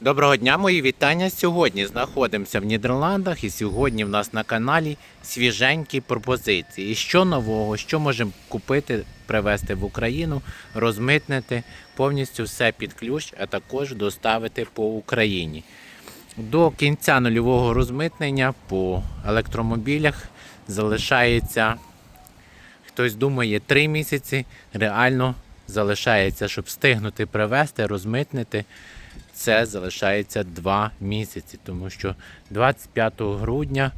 Доброго дня, мої вітання. Сьогодні знаходимося в Нідерландах і сьогодні в нас на каналі свіженькі пропозиції. Що нового, що можемо купити, привезти в Україну, розмитнити, повністю все під ключ, а також доставити по Україні. До кінця нульового розмитнення по електромобілях залишається, хтось думає, 3 місяці. Реально залишається, щоб встигнути привезти, розмитнити це залишається 2 місяці, тому що 25 грудня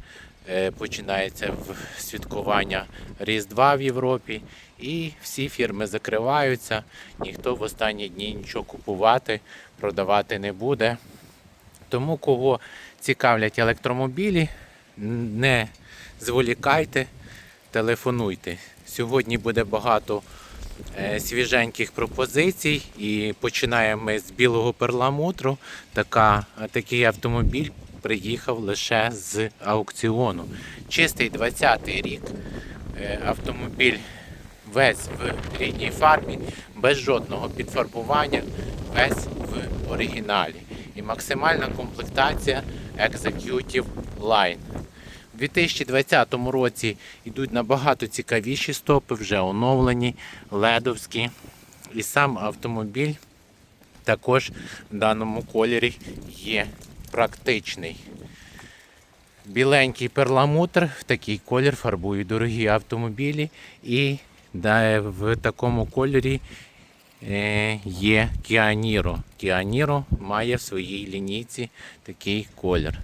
е, починається святкування Різдва в Європі, і всі фірми закриваються. Ніхто в останні дні нічого купувати, продавати не буде. Тому кого цікавлять електромобілі, не зволікайте, телефонуйте. Сьогодні буде багато свіженьких пропозицій. І починаємо ми з білого перламутру. Така, такий автомобіль приїхав лише з аукціону. Чистий 20-й рік. Е, Автомобіль весь в рідній фарбі, без жодного підфарбування, весь в оригіналі. І максимальна комплектація Executive Line. У 2020 році йдуть набагато цікавіші стопи, вже оновлені, ледовські. І сам автомобіль також в даному кольорі є практичний. Біленький перламутр, в такий колір фарбують дорогі автомобілі. І в такому кольорі е, є. Kia Niro має в своїй лінійці такий колір.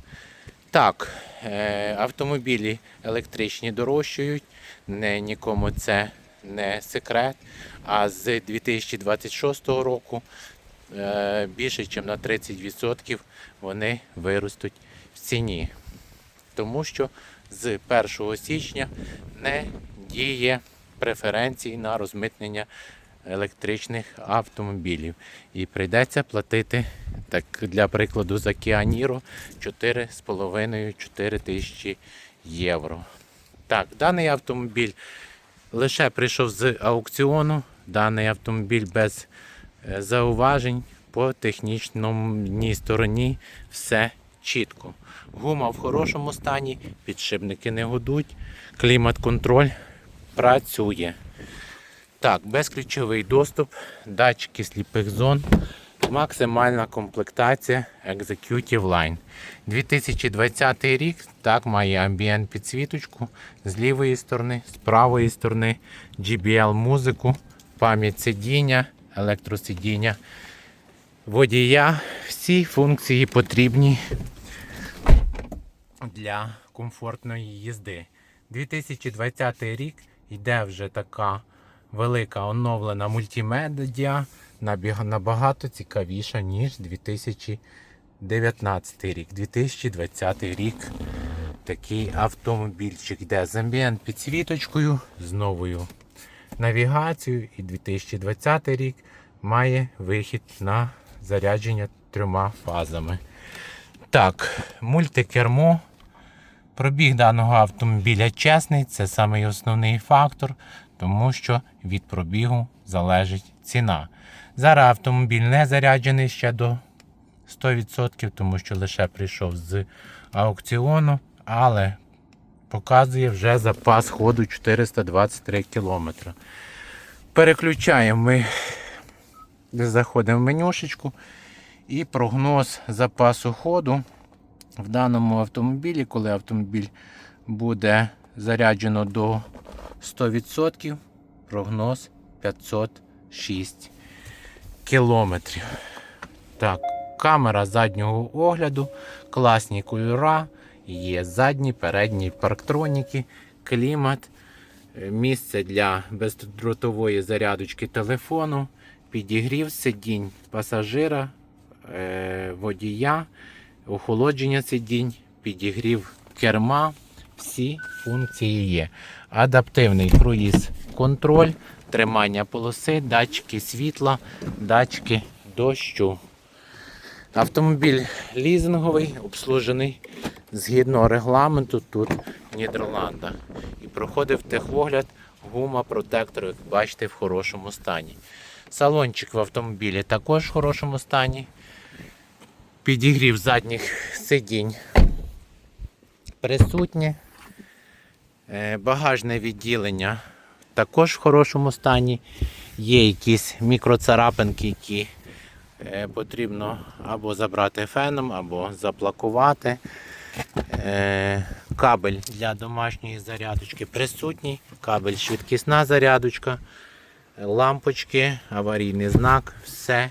Так, е, автомобілі електричні дорожчають, не, нікому це не секрет. А з 2026 року е, більше, ніж на 30% вони виростуть в ціні. Тому що з 1 січня не діє преференцій на розмитнення електричних автомобілів. І прийдеться платити, так для прикладу, за Niro 4,5-4 тисячі євро. Так, даний автомобіль лише прийшов з аукціону. Даний автомобіль без е, зауважень по технічній стороні все чітко. Гума в хорошому стані, підшипники не гудуть, клімат-контроль працює. Так, безключовий доступ, датчики сліпих зон, максимальна комплектація Executive Line. 2020 рік так має амбієнт підсвіточку з лівої сторони, з правої сторони, GBL музику, пам'ять сидіння, електросидіння водія. Всі функції потрібні для комфортної їзди. 2020 рік йде вже така велика оновлена мультимедіа, набагато цікавіша, ніж 2019 рік. 2020 рік такий автомобільчик йде з амбієнт підсвіточкою, з новою навігацією. І 2020 рік має вихід на зарядження трьома фазами. Так, мультикермо. Пробіг даного автомобіля чесний, це самий основний фактор, тому що від пробігу залежить ціна. Зараз автомобіль не заряджений ще до 100%, тому що лише прийшов з аукціону, але показує вже запас ходу 423 км. Переключаємо ми, заходимо в менюшечку і прогноз запасу ходу в даному автомобілі, коли автомобіль буде заряджено до 100%, прогноз 506 кілометрів. Так, камера заднього огляду, класні кольора, є задні, передні парктроніки, клімат, е, місце для бездротової зарядочки телефону, підігрів сидінь пасажира, е, водія, охолодження сидінь, підігрів керма. Всі функції є. Адаптивний круїз контроль, тримання полоси, датчики світла, датчики дощу. Автомобіль лізинговий, обслужений згідно регламенту тут в Нідерландах. І проходив техогляд гума протектор, як бачите, в хорошому стані. Салончик в автомобілі також в хорошому стані. Підігрів задніх сидінь присутнє. Е, Багажне відділення також в хорошому стані. Є якісь мікроцарапинки, які е, потрібно або забрати феном, або заплакувати. Е, Кабель для домашньої зарядочки присутній, кабель швидкісна зарядочка, лампочки, аварійний знак, все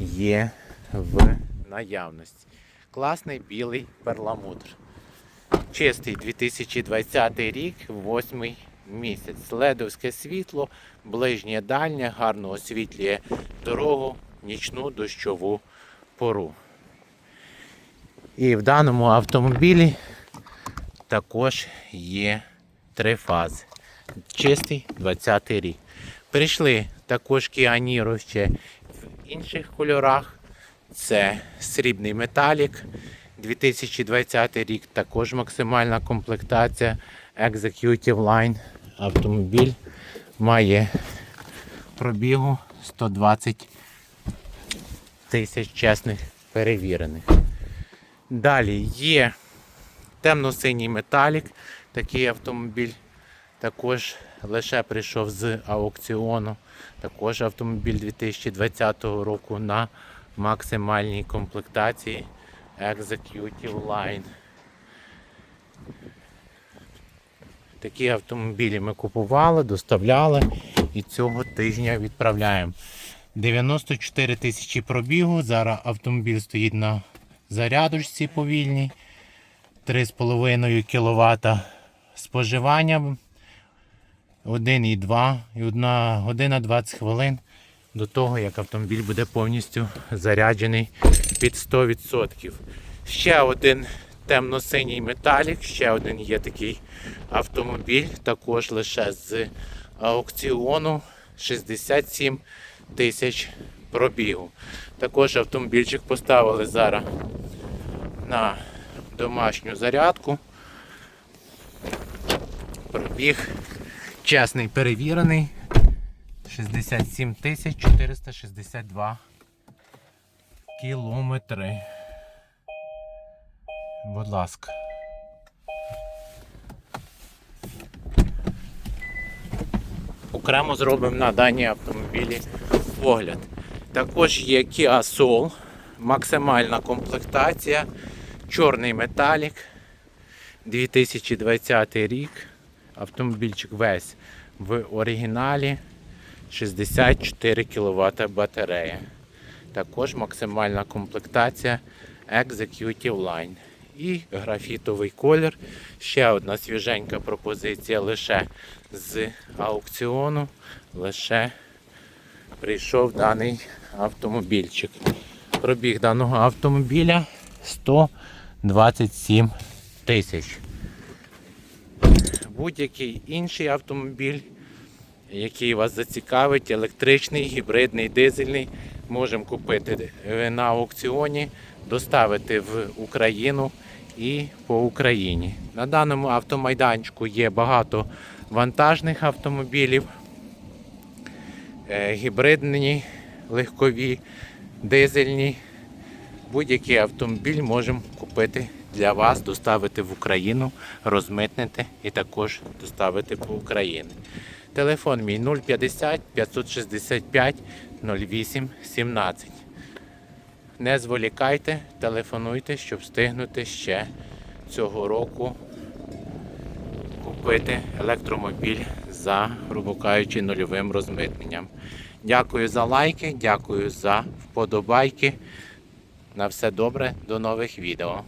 є в наявності. Класний білий перламутр. Чистий 2020 рік, 8 місяць. Ледовське світло, ближнє дальнє, гарно освітлює дорогу, нічну дощову пору. І в даному автомобілі також є три фази. Чистий 20 рік. Прийшли також Niro ще в інших кольорах. Це срібний металік. 2020 рік також максимальна комплектація Executive Line. Автомобіль має пробігу 120 тисяч чесних перевірених. Далі є темно-синій металік. Такий автомобіль також лише прийшов з аукціону. Також автомобіль 2020 року на максимальній комплектації Executive Line. Такі автомобілі ми купували, доставляли і цього тижня відправляємо. 94 тисячі пробігу. Зараз автомобіль стоїть на зарядочці повільній. 3,5 кВт споживання. 1,2 і 1 година 20 хвилин до того, як автомобіль буде повністю заряджений під 100%. Ще один темно-синій металік, ще один є такий автомобіль, також лише з аукціону 67 тисяч пробігу. Також автомобільчик поставили зараз на домашню зарядку. Пробіг чесний перевірений. 67 тисяч 462 кілометри. Будь ласка. Окремо зробимо на дані автомобілі огляд. Також є Kia Soul, максимальна комплектація, чорний металік, 2020 рік. Автомобільчик весь в оригіналі. 64 кВт батарея. Також максимальна комплектація Executive Line. І графітовий колір. Ще одна свіженька пропозиція лише з аукціону. Лише прийшов даний автомобільчик. Пробіг даного автомобіля 127 тисяч. Будь-який інший автомобіль який вас зацікавить, електричний, гібридний, дизельний, можемо купити на аукціоні, доставити в Україну і по Україні. На даному автомайданчику є багато вантажних автомобілів, е, гібридні, легкові, дизельні. Будь-який автомобіль можемо купити для вас, доставити в Україну, розмитнити і також доставити по Україні. Телефон мій 050 565 08 17. Не зволікайте, телефонуйте, щоб встигнути ще цього року купити електромобіль за, грубо кажучи, нульовим розмитненням. Дякую за лайки, дякую за вподобайки. На все добре, до нових відео.